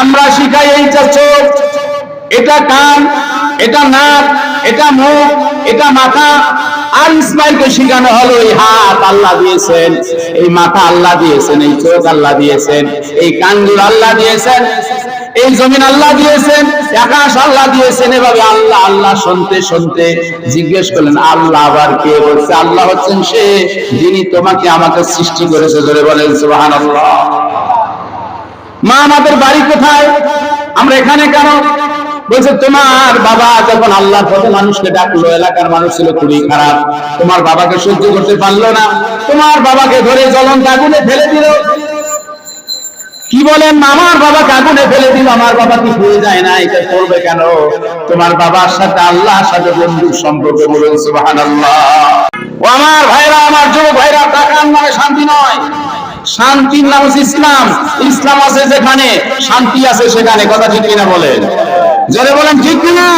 আমরা শিখাই এইটা চোখ, এটা কান, এটা নাক, এটা মুখ, এটা মাথা। আর ইসমাইলকে শিখানো হলো, এই হাত আল্লাহ দিয়েছেন, এই মাথা আল্লাহ দিয়েছেন, এই চোখ আল্লাহ দিয়েছেন, এই কানগুলো আল্লাহ দিয়েছেন, এই জমিন আল্লাহ দিয়েছেন, আকাশ আল্লাহ দিয়েছেন। এভাবে আল্লাহ আল্লাহ শুনতে শুনতে জিজ্ঞেস করলেন, আল্লাহ আবার কে? বলছে, আল্লাহ হচ্ছেন সে যিনি তোমাকে আমাকে সৃষ্টি করেছে। ধরে বলেন, সুবহানাল্লাহ। মা আমাদের বাড়ি কোথায়? আমরা এখানে কেন? বলছে, তোমার বাবা যখন আল্লাহর পথে মানুষকে ডাকলো, এলাকার মানুষ ছিল খুবই খারাপ। তোমার বাবাকে সহ্য করতে পারল না। তোমার বাবাকে ধরে জ্বলন্ত আগুনে ফেলে দিল। কি বলেন, আমার বাবা আগুনে ফেলে দিল, আমার বাবা কি ভুলে যায় না, এটা করবে কেন? তোমার বাবার সাথে আল্লাহর সাথে বন্ধুর সম্পর্ক বলুন, সুবহানাল্লাহ। আমার ভাইরা, আমার যুবক ভাইরা টাকার নামে শান্তি নয়। শান্তির নাম হচ্ছে ইসলাম। ইসলাম আছে যেখানে, শান্তি আছে সেখানে। কথা ঠিক কিনা বলেন? জোরে বলেন, ঠিক কিনা?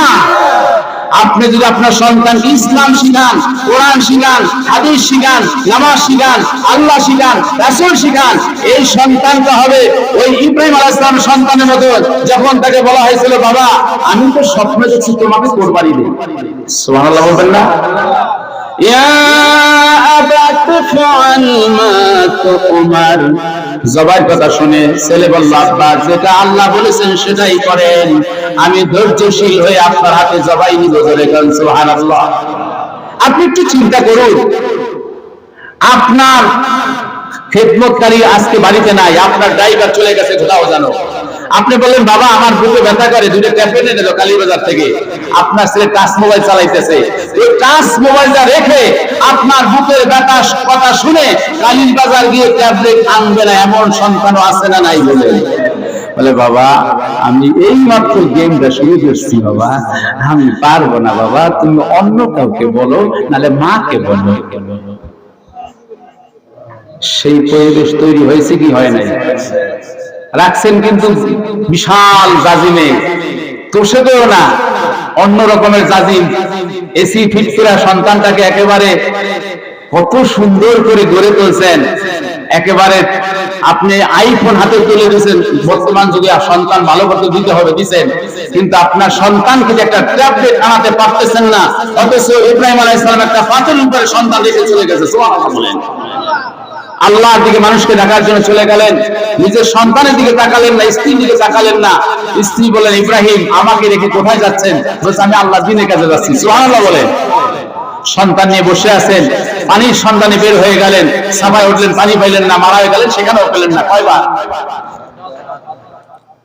আপনি যদি আপনার সন্তানকে ইসলাম শিখান, কোরআন শিখান, হাদিস শিখান, নামাজ শিখান, আল্লাহ শিখান, রাসূল শিখান, এই সন্তানটা হবে ওই ইব্রাহিম আলাইহিস সালামের সন্তানের মতো। যখন তাকে বলা হয়েছিল, বাবা, আমি তো স্বপ্নে দেখছি তোমাকে কোরবানি দেব। সুবহানাল্লাহ বলবেন না? জবাইয়ের কথা শুনে ছেলে বলল, আব্বা, যেটা আল্লাহ বলেছেন সেটাই করেন। আমি ধৈর্যশীল হয়ে আপনার হাতে জবাই নিব ধরে গেল আপনি একটু চিন্তা করুন, আপনার খেদমতকারী আজকে বাড়িতে নাই, আপনার ড্রাইভার চলে গেছে, কোথাও জানো? আপনি বললেন, বাবা, আমার বুকে ব্যথা করে দুটো ট্যাবলেট এনে কালীবাজার থেকে। আপনার ছেলে টাচ মোবাইল চালাইতেছে। এই টাচ মোবাইলটা রেখে আপনার বুকের ব্যথা কথা শুনে কালীবাজার গিয়ে ট্যাবলেট আনবে না, এমন সন্তানও আছে না নাই বলে। বলে, বাবা, আমি এই মাত্র গেমটা শুরু করছি, বাবা। আমি পারব না, বাবা। তুমি অন্য কাউকে বলো নালে মাকে বলো। সেই পরিবেশ তৈরি হয়েছে কি হয় নাই? রাখছেন কিন্তু বিশাল জাজিমে। তোষে দেও না, অন্য রকমের জাজিম। এসি ফিট করা সন্তানটাকে একেবারে কত সুন্দর করে গড়ে তুলছেন। একেবারে আপনি আইফোন হাতে তুলে দিয়েছেন, বর্তমান যুগে সন্তান ভালো করতে দিতে হবে, দিছেন। কিন্তু আপনার সন্তানকে যে একটা ট্যাবলেট আনাতে পারতেছেন না, অথচ ইব্রাহিম আলাইহিস সালাম একটা পাথর উপরে সন্তান রেখে চলে গেছে, সুবহানাল্লাহ বলেন। আল্লাহর দিকে মানুষকে ডাকার জন্য চলে গেলেন। নিজের সন্তানের দিকে তাকালেন না, স্ত্রীর দিকে তাকালেন না। স্ত্রী বলেন ইব্রাহিম, আমাকে রেখে কোথায় যাচ্ছেন? বলছে, আমি আল্লাহ দিনের কাছে যাচ্ছি। সুবহানাল্লাহ বলেন সন্তান নিয়ে বসে আছেন, পানির সন্তানে বের হয়ে গেলেন সাফায় উঠলেন, পানি পাইলেন না, মারা হয়ে গেলেন, সেখানেও পেলেন না, কয়বার?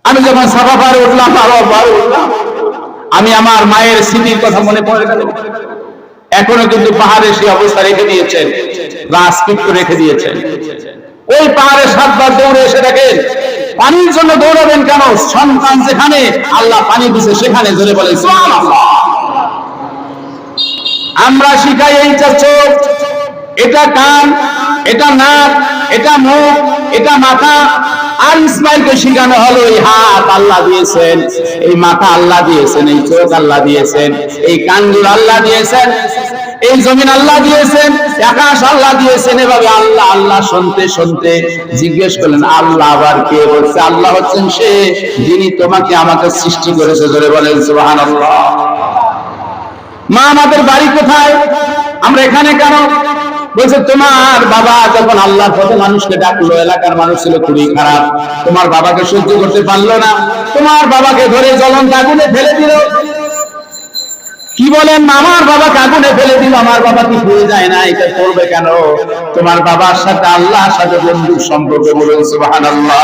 আমি যখন সাফা পারে উঠলাম, আরও পারে উঠলাম, আমি আমার মায়ের স্মৃতির কথা মনে পড়ে গেল। এখনও কিন্তু পাহাড়ে সেই অবস্থা রেখে দিয়েছেন। রেখে দিয়েছেন। ওই পাহাড়ে সাতবার দৌড়ে এসে দেখেন, পানির জন্য দৌড়াবেন কেন? সন্তান যেখানে, আল্লাহ পানি দিছে সেখানে বলে আমরা শিখাই এইটা চোখ, এটা কান, এটা নাক, এটা মুখ, এটা মাথা। আর ইসমাইলকে শিখানো হলো, এই হাত আল্লাহ দিয়েছেন, এই মাথা আল্লাহ দিয়েছেন, এই চোখ আল্লাহ দিয়েছেন, এই কানগুলো আল্লাহ দিয়েছেন। এই জমিন আল্লাহ দিয়েছেন, আকাশ আল্লাহ দিয়েছেন, এভাবে আল্লাহ আল্লাহ শুনতে শুনতে জিজ্ঞেস করলেন, আল্লাহ আবার কে? বলছে, আল্লাহ হচ্ছেন সে যিনি তোমাকে আমাকে সৃষ্টি করেছে। ধরে বলেন, সুবহানাল্লাহ। মা, আমাদের বাড়ি কোথায়? আমরা এখানে কেন? বলছে, তোমার বাবা যখন আল্লাহর পথে মানুষকে ডাকলো, এলাকার মানুষ ছিল খুবই খারাপ। তোমার বাবাকে সহ্য করতে পারল না। তোমার বাবাকে ধরে জ্বলন্ত আগুনে ফেলে দিল। কি বলেন? আমার বাবা আগুনে ফেলে দিল, আমার বাবা কি ভুলে যায় না? এটা করবে কেন? তোমার বাবার সাথে আল্লাহর সাথে বন্ধুর সম্পর্ক বলুন, সুবহানাল্লাহ।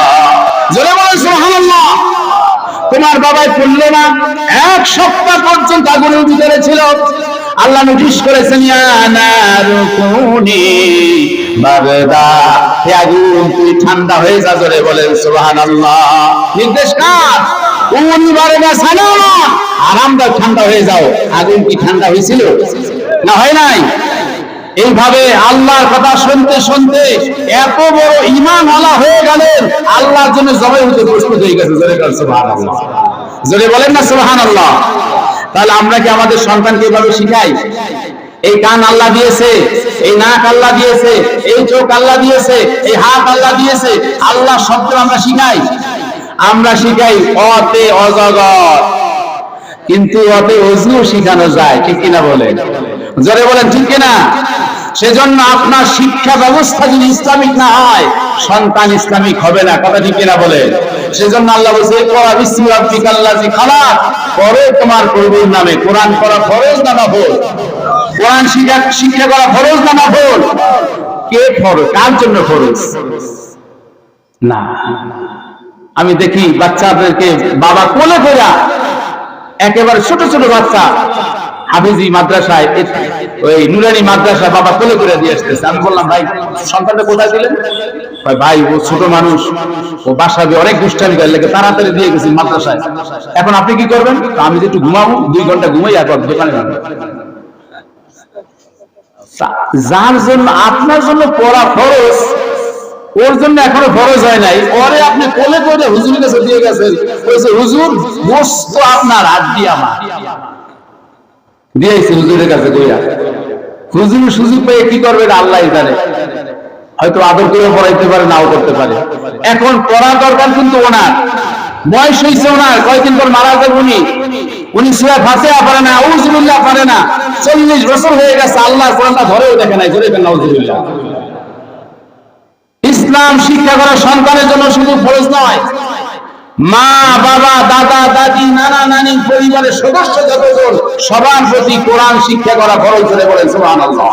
জোরে বলুন, সুবহানাল্লাহ। তোমার বাবাই পড়ল না এক সপ্তাহ পর্যন্ত আগুনের ভিতরে ছিল। আল্লাহ নোটিশ করেছেন ঠান্ডা হয়ে যা, জোরে বলেন, সুবহানাল্লাহ। নির্দেশ কার? উনি বারোটা সানা আরামদায়ক ঠান্ডা হয়ে যাও। আগুন কি ঠান্ডা হয়েছিল? না, হয় নাই। এইভাবে আল্লাহর কথা শুনতে শুনতে এত বড় ইমান আলা হয়ে গেলেন। আল্লাহর জন্য জবাই হতে প্রস্তুত হয়ে গেছে। জোরে জোরে বলেন না, সুবহানাল্লাহ। তাহলে আমরা কি আমাদের সন্তানকে এভাবে শিখাই? এই কান আল্লাহ দিয়েছে, এই নাক আল্লাহ দিয়েছে, এই চোখ আল্লাহ দিয়েছে, এই হাত আল্লাহ দিয়েছে। আল্লাহ শব্দ আমরা শিখাই? আমরা শিখাই অতে অজগর। কিন্তু অতে অজু শিখানো যায়, ঠিক কিনা বলেন? জোরে বলেন, ঠিক কিনা? সেজন্য আপনার শিক্ষা ব্যবস্থা যদি ইসলামিক না হয়, সন্তান ইসলামিক হবে না, কথা ঠিক কিনা বলেন? সেজন্য আল্লাহ বলছে পড়া বিসমি রাব্বিকাল্লাযী খালাক। পরে তোমার প্রভুর নামে কোরআন পড়া ফরজ না নফল কোরআন শিক্ষা শিক্ষা করা ফরজ না নফল কে ফরজ? কার জন্য ফরজ? না। আমি দেখি বাচ্চাদেরকে বাবা কোলে ফেরা একেবারে ছোট ছোট বাচ্চা। হাফিজি মাদ্রাসায় ওই নুরানি মাদ্রাসায় বাবা কোলে করে দিয়ে আসতেছে। আমি বললাম, ভাই, সন্তানটা কোথায় দিলেন ভাই, ও ছোট মানুষ। ও বাসাবে অনেক দুষ্টামি করে লেগে তাড়াতাড়ি দিয়ে গেছি মাদ্রাসায়। এখন আপনি কি করবেন? আমি যে একটু ঘুমাবো, দুই ঘণ্টা ঘুমাই, একবার দোকানে যার জন্য আপনার জন্য পড়া খরচ ওর জন্য এখনও ফরজ হয় নাই। পরে আপনি কোলে করে হুজুরের কাছে দিয়ে গেছেন। বলছে, হুজুর গোস্ত আপনার হাত দিয়ে আমার। দিয়েছি হুজুরের কাছে কইয়া হুজুর সুযোগ পেয়ে কি করবে আল্লাহ জানে। হয়তো আদর করে পড়াইতে পারে, নাও করতে পারে। এখন পড়া দরকার কিন্তু ওনার। বয়স হয়েছে ওনার, কয়েকদিন পর মারা যাবে উনি। উনি সুরা ফাতেহা পারে না উজুবিল্লাহ পারে না। চল্লিশ বছর হয়ে গেছে আল্লাহ কোরআনটা ধরেও দেখে নাই। ধরে ফেলেন উজুবিল্লাহ ইসলাম শিক্ষা করা সন্তানের জন্য শুধু ফরজ নয়। মা, বাবা, দাদা, দাদি, নানা, নানি, পরিবারের সদস্য যতজন, সবার প্রতি কোরআন শিক্ষা করা ফরজ করে বলেন, সুবহানাল্লাহ।